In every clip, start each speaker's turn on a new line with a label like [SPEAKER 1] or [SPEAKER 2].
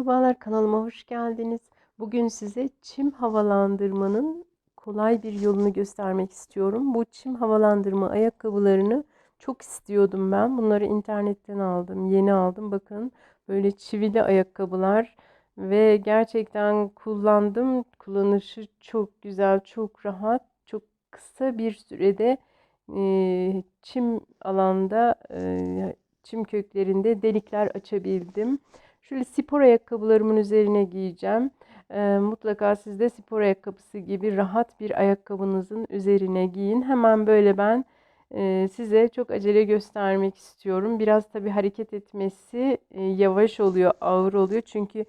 [SPEAKER 1] Merhabalar kanalıma hoş geldiniz. Bugün size çim havalandırmanın kolay bir yolunu göstermek istiyorum. Bu çim havalandırma ayakkabılarını çok istiyordum ben. Bunları internetten aldım. Yeni aldım. Bakın böyle çivili ayakkabılar ve gerçekten kullandım. Kullanışı çok güzel, çok rahat, çok kısa bir sürede e, çim alanda e, çim köklerinde delikler açabildim. Şöyle spor ayakkabılarımın üzerine giyeceğim. E, mutlaka siz de spor ayakkabısı gibi rahat bir ayakkabınızın üzerine giyin. Hemen böyle ben e, size çok acele göstermek istiyorum. Biraz tabii hareket etmesi e, yavaş oluyor, ağır oluyor. Çünkü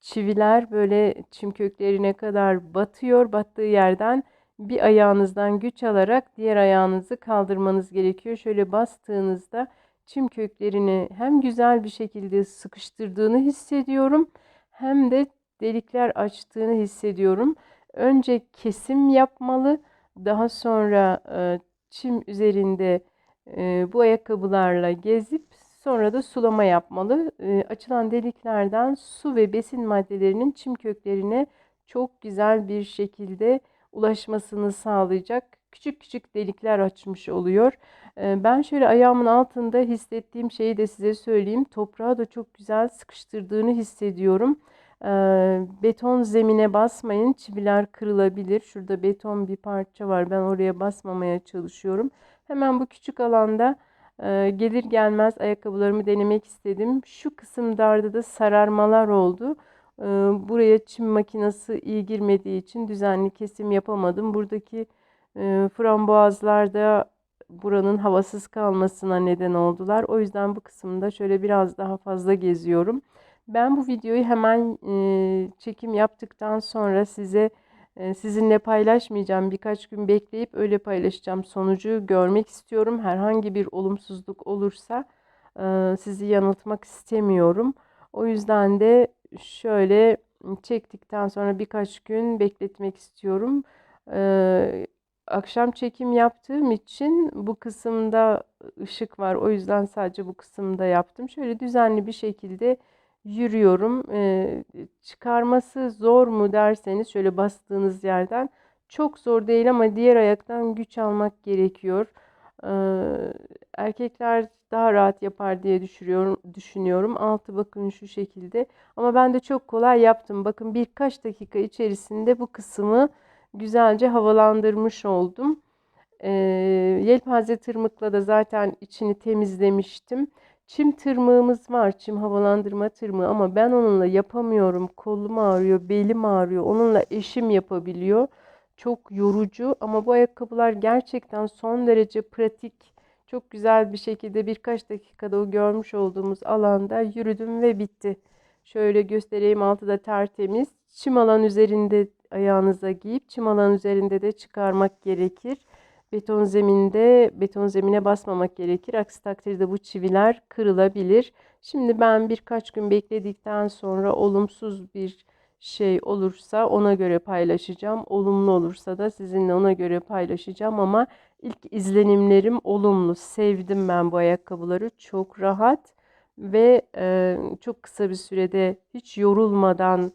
[SPEAKER 1] çiviler böyle çim köklerine kadar batıyor. Battığı yerden bir ayağınızdan güç alarak diğer ayağınızı kaldırmanız gerekiyor. Şöyle bastığınızda çim köklerini hem güzel bir şekilde sıkıştırdığını hissediyorum hem de delikler açtığını hissediyorum. Önce kesim yapmalı, daha sonra e, çim üzerinde e, bu ayakkabılarla gezip sonra da sulama yapmalı. E, açılan deliklerden su ve besin maddelerinin çim köklerine çok güzel bir şekilde ulaşmasını sağlayacak küçük küçük delikler açmış oluyor. Ben şöyle ayağımın altında hissettiğim şeyi de size söyleyeyim. Toprağı da çok güzel sıkıştırdığını hissediyorum. Beton zemine basmayın. Çiviler kırılabilir. Şurada beton bir parça var. Ben oraya basmamaya çalışıyorum. Hemen bu küçük alanda gelir gelmez ayakkabılarımı denemek istedim. Şu kısımlarda da sararmalar oldu. Buraya çim makinesi iyi girmediği için düzenli kesim yapamadım. Buradaki frambuazlarda buranın havasız kalmasına neden oldular. O yüzden bu kısımda şöyle biraz daha fazla geziyorum. Ben bu videoyu hemen e, çekim yaptıktan sonra size e, sizinle paylaşmayacağım. Birkaç gün bekleyip öyle paylaşacağım. Sonucu görmek istiyorum. Herhangi bir olumsuzluk olursa e, sizi yanıltmak istemiyorum. O yüzden de şöyle çektikten sonra birkaç gün bekletmek istiyorum. E, akşam çekim yaptığım için bu kısımda ışık var. O yüzden sadece bu kısımda yaptım. Şöyle düzenli bir şekilde yürüyorum. Ee, çıkarması zor mu derseniz şöyle bastığınız yerden çok zor değil ama diğer ayaktan güç almak gerekiyor. Ee, erkekler daha rahat yapar diye düşünüyorum. düşünüyorum. Altı bakın şu şekilde. Ama ben de çok kolay yaptım. Bakın birkaç dakika içerisinde bu kısmı güzelce havalandırmış oldum. E, yelpaze tırmıkla da zaten içini temizlemiştim. Çim tırmığımız var. Çim havalandırma tırmığı ama ben onunla yapamıyorum. Kolum ağrıyor, belim ağrıyor. Onunla eşim yapabiliyor. Çok yorucu ama bu ayakkabılar gerçekten son derece pratik. Çok güzel bir şekilde birkaç dakikada o görmüş olduğumuz alanda yürüdüm ve bitti. Şöyle göstereyim altı da tertemiz. Çim alan üzerinde ayağınıza giyip çim alan üzerinde de çıkarmak gerekir. Beton zeminde beton zemine basmamak gerekir. Aksi takdirde bu çiviler kırılabilir. Şimdi ben birkaç gün bekledikten sonra olumsuz bir şey olursa ona göre paylaşacağım. Olumlu olursa da sizinle ona göre paylaşacağım ama ilk izlenimlerim olumlu. Sevdim ben bu ayakkabıları. Çok rahat ve e, çok kısa bir sürede hiç yorulmadan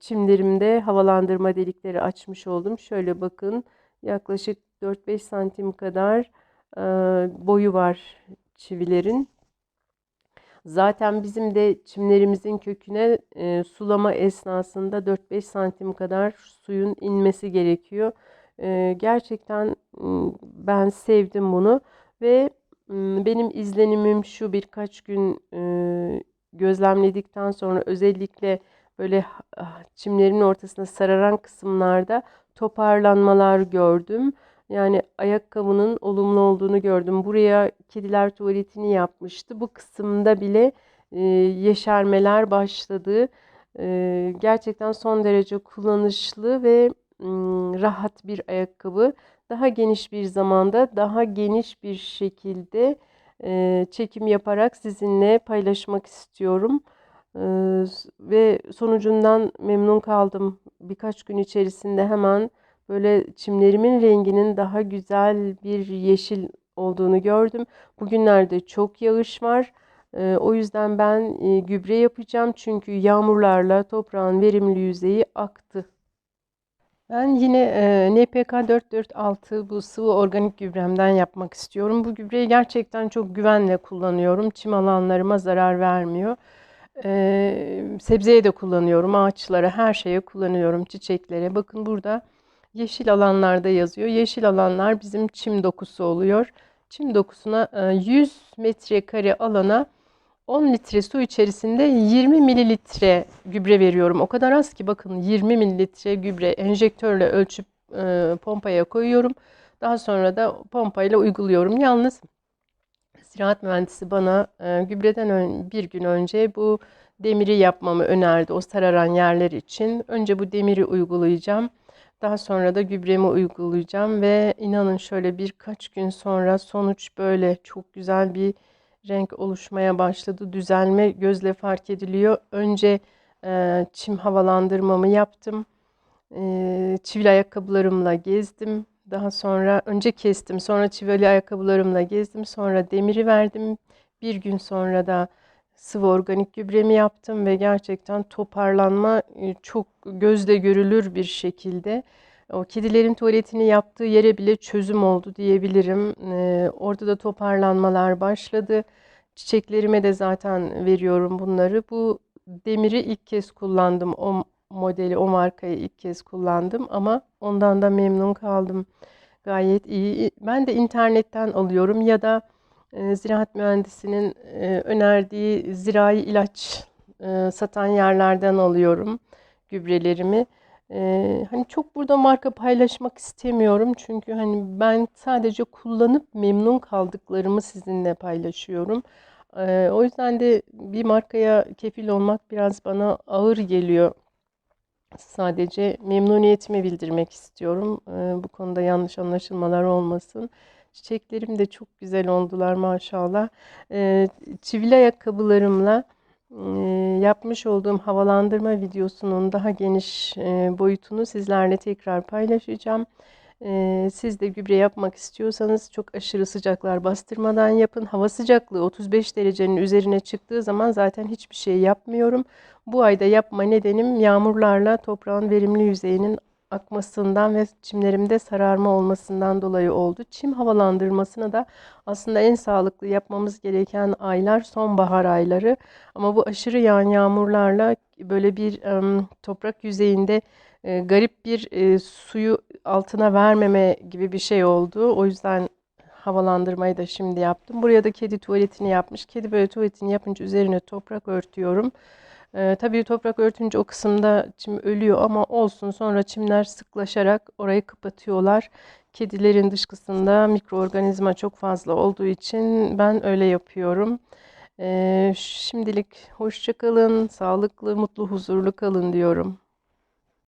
[SPEAKER 1] çimlerimde havalandırma delikleri açmış oldum. Şöyle bakın yaklaşık 4-5 santim kadar boyu var çivilerin. Zaten bizim de çimlerimizin köküne e, sulama esnasında 4-5 santim kadar suyun inmesi gerekiyor. E, gerçekten ben sevdim bunu ve benim izlenimim şu birkaç gün e, gözlemledikten sonra özellikle böyle ah, çimlerin ortasında sararan kısımlarda toparlanmalar gördüm. Yani ayakkabının olumlu olduğunu gördüm. Buraya kediler tuvaletini yapmıştı. Bu kısımda bile yeşermeler başladı. Gerçekten son derece kullanışlı ve rahat bir ayakkabı. Daha geniş bir zamanda, daha geniş bir şekilde çekim yaparak sizinle paylaşmak istiyorum ve sonucundan memnun kaldım. Birkaç gün içerisinde hemen böyle çimlerimin renginin daha güzel bir yeşil olduğunu gördüm. Bugünlerde çok yağış var. O yüzden ben gübre yapacağım çünkü yağmurlarla toprağın verimli yüzeyi aktı. Ben yine e, NPK 446 bu sıvı organik gübremden yapmak istiyorum. Bu gübreyi gerçekten çok güvenle kullanıyorum. Çim alanlarıma zarar vermiyor. E, sebzeye de kullanıyorum, ağaçlara, her şeye kullanıyorum, çiçeklere. Bakın burada yeşil alanlarda yazıyor. Yeşil alanlar bizim çim dokusu oluyor. Çim dokusuna e, 100 metrekare alana 10 litre su içerisinde 20 mililitre gübre veriyorum. O kadar az ki bakın 20 mililitre gübre enjektörle ölçüp e, pompaya koyuyorum. Daha sonra da pompayla uyguluyorum. Yalnız ziraat mühendisi bana e, gübreden bir gün önce bu demiri yapmamı önerdi o sararan yerler için. Önce bu demiri uygulayacağım. Daha sonra da gübremi uygulayacağım ve inanın şöyle birkaç gün sonra sonuç böyle çok güzel bir renk oluşmaya başladı. Düzelme gözle fark ediliyor. Önce e, çim havalandırmamı yaptım. E, çivili ayakkabılarımla gezdim. Daha sonra önce kestim. Sonra çivili ayakkabılarımla gezdim. Sonra demiri verdim. Bir gün sonra da sıvı organik gübremi yaptım ve gerçekten toparlanma e, çok gözle görülür bir şekilde. O kedilerin tuvaletini yaptığı yere bile çözüm oldu diyebilirim. Ee, orada da toparlanmalar başladı. Çiçeklerime de zaten veriyorum bunları. Bu demiri ilk kez kullandım. Modeli, o markayı ilk kez kullandım ama ondan da memnun kaldım. Gayet iyi. Ben de internetten alıyorum ya da e, ziraat mühendisinin e, önerdiği zirai ilaç e, satan yerlerden alıyorum gübrelerimi. Ee, hani çok burada marka paylaşmak istemiyorum çünkü hani ben sadece kullanıp memnun kaldıklarımı sizinle paylaşıyorum. Ee, o yüzden de bir markaya kefil olmak biraz bana ağır geliyor. Sadece memnuniyetimi bildirmek istiyorum. Ee, bu konuda yanlış anlaşılmalar olmasın. Çiçeklerim de çok güzel oldular maşallah. Ee, çivili ayakkabılarımla yapmış olduğum havalandırma videosunun daha geniş boyutunu sizlerle tekrar paylaşacağım. Siz de gübre yapmak istiyorsanız çok aşırı sıcaklar bastırmadan yapın. Hava sıcaklığı 35 derecenin üzerine çıktığı zaman zaten hiçbir şey yapmıyorum. Bu ayda yapma nedenim yağmurlarla toprağın verimli yüzeyinin akmasından ve çimlerimde sararma olmasından dolayı oldu. Çim havalandırmasını da aslında en sağlıklı yapmamız gereken aylar sonbahar ayları. Ama bu aşırı yağan yağmurlarla böyle bir e, toprak yüzeyinde e, garip bir e, suyu altına vermeme gibi bir şey oldu. O yüzden havalandırmayı da şimdi yaptım. Buraya da kedi tuvaletini yapmış. Kedi böyle tuvaletini yapınca üzerine toprak örtüyorum. Ee, tabii toprak örtünce o kısımda çim ölüyor ama olsun sonra çimler sıklaşarak orayı kapatıyorlar. Kedilerin dışkısında mikroorganizma çok fazla olduğu için ben öyle yapıyorum. Şimdilik hoşça kalın, sağlıklı, mutlu, huzurlu kalın diyorum.